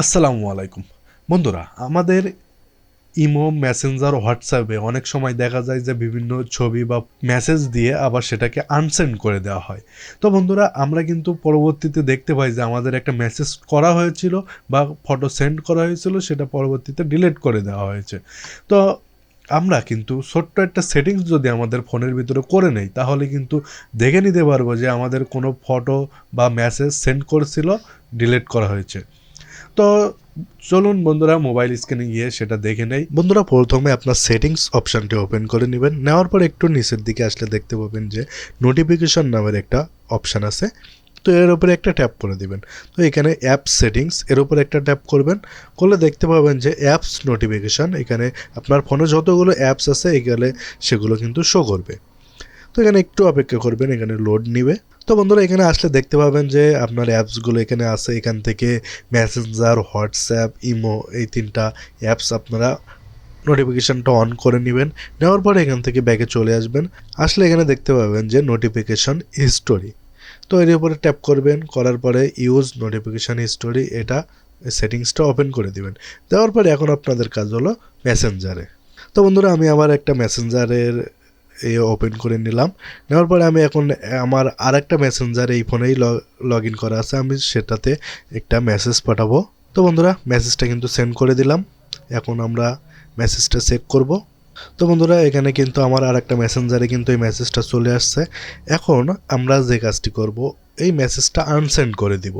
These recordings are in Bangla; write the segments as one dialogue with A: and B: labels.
A: আসসালামু আলাইকুম। বন্ধুরা, আমাদের ইমো, মেসেঞ্জার, হোয়াটসঅ্যাপে অনেক সময় দেখা যায় যে বিভিন্ন ছবি বা মেসেজ দিয়ে আবার সেটাকে আনসেন্ড করে দেওয়া হয়। তো বন্ধুরা, আমরা কিন্তু পরবর্তীতে দেখতে পাই যে আমাদের একটা মেসেজ করা হয়েছিল বা ফটো সেন্ড করা হয়েছিল, সেটা পরবর্তীতে ডিলিট করে দেওয়া হয়েছে। তো আমরা কিন্তু ছোট্ট একটা সেটিংস যদি আমাদের ফোনের ভিতরে করে নেই, তাহলে কিন্তু দেখে নিতে পারব যে আমাদের কোনো ফটো বা মেসেজ সেন্ড করেছিল, ডিলিট করা হয়েছে। তো চলুন বন্ধুরা মোবাইল স্ক্রিনে গিয়ে সেটা দেখে নেই। বন্ধুরা, প্রথমে আপনার সেটিংস অপশানটি ওপেন করে নেবেন। নেওয়ার পর একটু নিচের দিকে আসলে দেখতে পাবেন যে নোটিফিকেশন নামের একটা অপশান আছে। তো এর উপরে একটা ট্যাপ করে দিবেন। তো এখানে অ্যাপস সেটিংস এর উপরে একটা ট্যাপ করবেন। করলে দেখতে পাবেন যে অ্যাপস নোটিফিকেশন এখানে আপনার ফোনে যতগুলো অ্যাপস আছে এখানে সেগুলো কিন্তু শো করবে। তো এখানে একটু অপেক্ষা করবেন, এখানে লোড নিবে। তো বন্ধুরা, এখানে আসলে দেখতে পাবেন যে আপনার অ্যাপসগুলো এখানে আছে। এখান থেকে মেসেঞ্জার হোয়াটসঅ্যাপ ইমো এই তিনটা অ্যাপস আপনারা নোটিফিকেশানটা অন করে নেবেন। নেওয়ার পরে এখান থেকে ব্যাগে চলে আসবেন। আসলে এখানে দেখতে পাবেন যে নোটিফিকেশান হিস্টোরি তো এর উপরে ট্যাপ করবেন, করার পরে ইউজ নোটিফিকেশান হিস্টোরি এটা সেটিংসটা ওপেন করে দিবেন। দেওয়ার পরে এখন আপনাদের কাজ হলো মেসেঞ্জারে তো বন্ধুরা, আমি আবার একটা মেসেঞ্জারের এ ওপেন করে নিলাম। নেওয়ার পরে আমি এখন, আমার আর একটা মেসেঞ্জার এই ফোনেই লগ ইন করা আছে। আমি সেটাতে একটা মেসেজ পাঠাবো। তো বন্ধুরা মেসেজটা কিন্তু সেন্ড করে দিলাম। এখন আমরা মেসেজটা চেক করব। তো বন্ধুরা, এখানে কিন্তু আমার আর একটা মেসেঞ্জারে কিন্তু এই মেসেজটা চলে আসছে। এখন আমরা যে কাজটি করব, এই মেসেজটা আনসেন্ড করে দিব।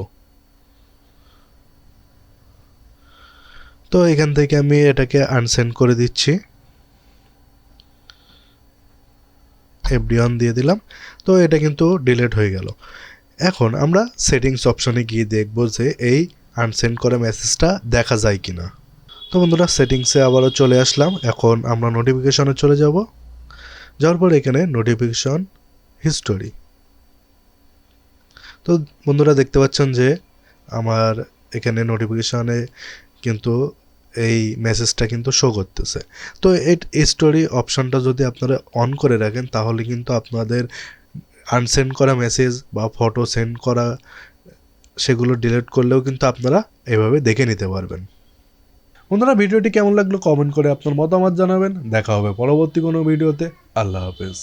A: তো এখান থেকে আমি এটাকে আনসেন্ড করে দিচ্ছি। এফডি অন দিয়ে দিলাম। তো এটা কিন্তু ডিলিট হয়ে গেল। এখন আমরা সেটিংস অপশনে গিয়ে দেখব যে এই আনসেন্ড করা মেসেজটা দেখা যায় কি না তো বন্ধুরা সেটিংসে আবারও চলে আসলাম। এখন আমরা নোটিফিকেশনে চলে যাব। যাওয়ার পর এখানে নোটিফিকেশন হিস্টোরি তো বন্ধুরা, দেখতে পাচ্ছেন যে আমার এখানে নোটিফিকেশনে কিন্তু এই মেসেজটা কিন্তু শো করতেছে। তো এই স্টোরি অপশনটা যদি আপনারা অন করে রাখেন, তাহলে কিন্তু আপনাদের আনসেন্ড করা মেসেজ বা ফটো সেন্ড করা, সেগুলো ডিলিট করলেও কিন্তু আপনারা এভাবে দেখে নিতে পারবেন। বন্ধুরা, ভিডিওটি কেমন লাগল কমেন্ট করে আপনার মতামত জানাবেন। দেখা হবে পরবর্তী কোনো ভিডিওতে আল্লাহ হাফেজ।